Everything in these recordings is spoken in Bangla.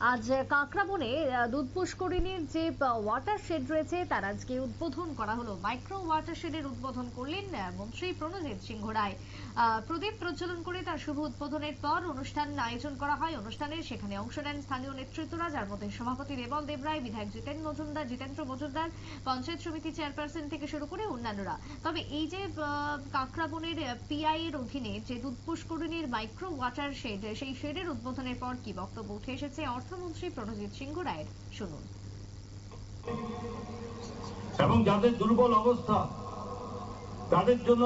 আজ কাঁকড়াবনে দুধ পুষ্করিণীর যে ওয়াটার শেড রয়েছে, তার আজকে উদ্বোধন করা হলো। মাইক্রো ওয়াটার শেডের উদ্বোধন করলেন মন্ত্রী প্রণজিৎ সিংহ রায়। প্রদীপ প্রজ্বলন করে তার শুভ উদ্বোধনের পর অনুষ্ঠান আয়োজন করা হয়। অনুষ্ঠানে সেখানে অংশ নেন স্থানীয় নেতৃত্বরা, যার মধ্যে সভাপতি রেবল দেবরায় বিধায়ক জিতেন মজুমদার, জিতেন্দ্র মজুমদার, পঞ্চায়েত সমিতি চেয়ারপারসন থেকে শুরু করে অন্যান্যরা। তবে এই যে কাঁকড়াবনের পিআই এর অধীনে যে দুধ পুষ্করিণীর মাইক্রো ওয়াটার শেড সেই শেডের উদ্বোধনের পর কি বক্তব্য উঠে এসেছে? অর্থমন্ত্রী প্রণজিৎ সিংহ রায়ের, শুনুন। এবং যাদের দুর্বল অবস্থা, তাদের জন্য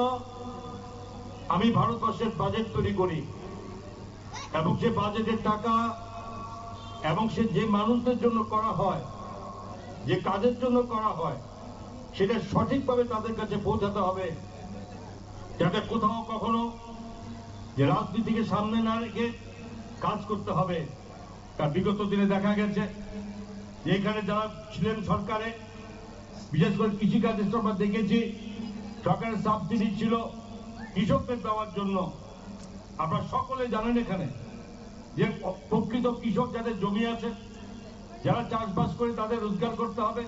আমি ভারতবর্ষের বাজেট তৈরি করি। এবং সে বাজেটের টাকা এবং সে যে মানুষদের জন্য করা হয়, যে কাজের জন্য করা হয়, সেটা সঠিকভাবে তাদের কাছে পৌঁছাতে হবে। যাতে কোথাও কখনো যে রাজনীতিকে সামনে না রেখে কাজ করতে হবে। তার বিগত দিনে দেখা গেছে যে এখানে যারা ছিলেন সরকারে, বিশেষ করে কৃষিকাজের আমরা দেখেছি, সরকারের সাবসিডি ছিল কৃষকদের দেওয়ার জন্য। আপনারা সকলে জানেন এখানে যে প্রকৃত কৃষক যাদের জমি আছে, যারা চাষবাস করে তাদের রোজগার করতে হবে।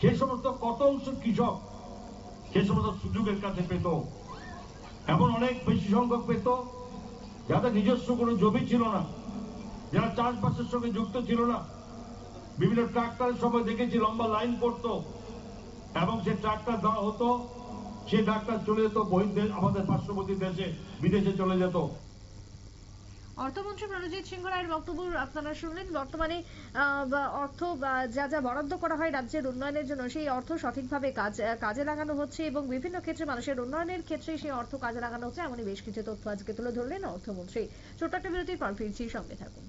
সে সমস্ত কত অংশ কৃষক সে সমস্ত সুযোগের কাছে পেত। এমন অনেক বেশি সংখ্যক পেত যাদের নিজস্ব কোনো জমি ছিল না। যারা চাষবাসের সঙ্গে যুক্ত ছিল না। বিভিন্ন ট্রাক্টরের সময় দেখেছি লম্বা লাইন পড়ত এবং সে ট্রাক্টর দেওয়া হতো, সে ট্রাক্টর চলে যেত বহির্দেশ আমাদের পার্শ্ববর্তী দেশে, বিদেশে চলে যেত। অর্থমন্ত্রী প্রণজিৎ সিংহ রায়ের বক্তব্য আপনারা শুনলেন। বর্তমানে অর্থ যা যা বরাদ্দ করা হয় রাজ্যের উন্নয়নের জন্য, সেই অর্থ সঠিকভাবে কাজ কাজে লাগানো হচ্ছে এবং বিভিন্ন ক্ষেত্রে মানুষের উন্নয়নের ক্ষেত্রে সেই অর্থ কাজে লাগানো হচ্ছে। এমনই বেশ কিছু তথ্য আজকে তুলে ধরলেন অর্থমন্ত্রী। ছোট্ট একটা বিরতির পর ফিরছি, সঙ্গে থাকুন।